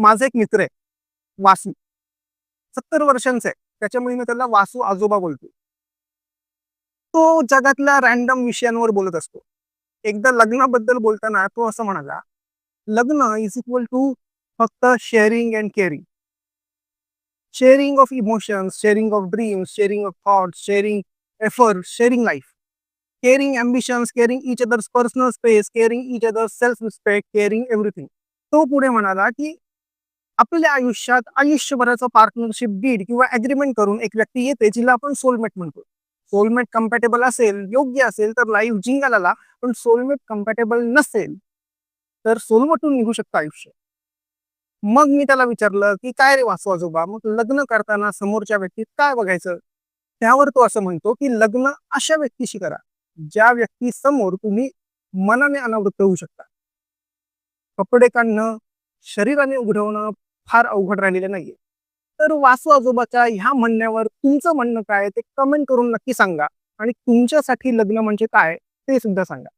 माझा एक मित्र आहे वासू. सत्तर वर्षांचा आहे. त्याच्यामुळे मी त्याला वासू आजोबा बोलतो. तो जगातल्या रॅन्डम विषयांवर बोलत असतो. एकदा लग्नाबद्दल बोलताना तो असं म्हणाला लग्न इज इक्वल टू फक्त sharing and caring sharing of emotions sharing of dreams sharing of thoughts sharing effort sharing life caring ambitions caring each other's personal space caring each other's self respect caring everything तो पुढे म्हणाला की आपल्या आयुष्यात आयुष्यभराचं partnership deed किंवा agreement करून एक व्यक्ती येते जिला आपण सोलमेट म्हणतो. सोलमेट कम्पॅटेबल असेल योग्य असेल तर लाईफ जिंगाला पण सोलमेट कम्पॅटेबल नसेल तर सोलमटून निघू शकतं आयुष्य. मग मी त्याला विचारलं की काय रे वासू आजोबा मग लग्न करताना समोरच्या व्यक्तीत काय बघायचं? त्यावर तो असं म्हणतो की लग्न अशा व्यक्तीशी करा ज्या व्यक्ती समोर तुम्ही मनाने अनावृत्त होऊ शकता. कपडे काढणं शरीराने उघडवणं फार अवघड राहिलेलं नाहीये. तर वासू आजोबाच्या ह्या म्हणण्यावर तुमचं म्हणणं काय ते कमेंट करून नक्की सांगा. आणि तुमच्यासाठी लग्न म्हणजे काय ते सुद्धा सांगा.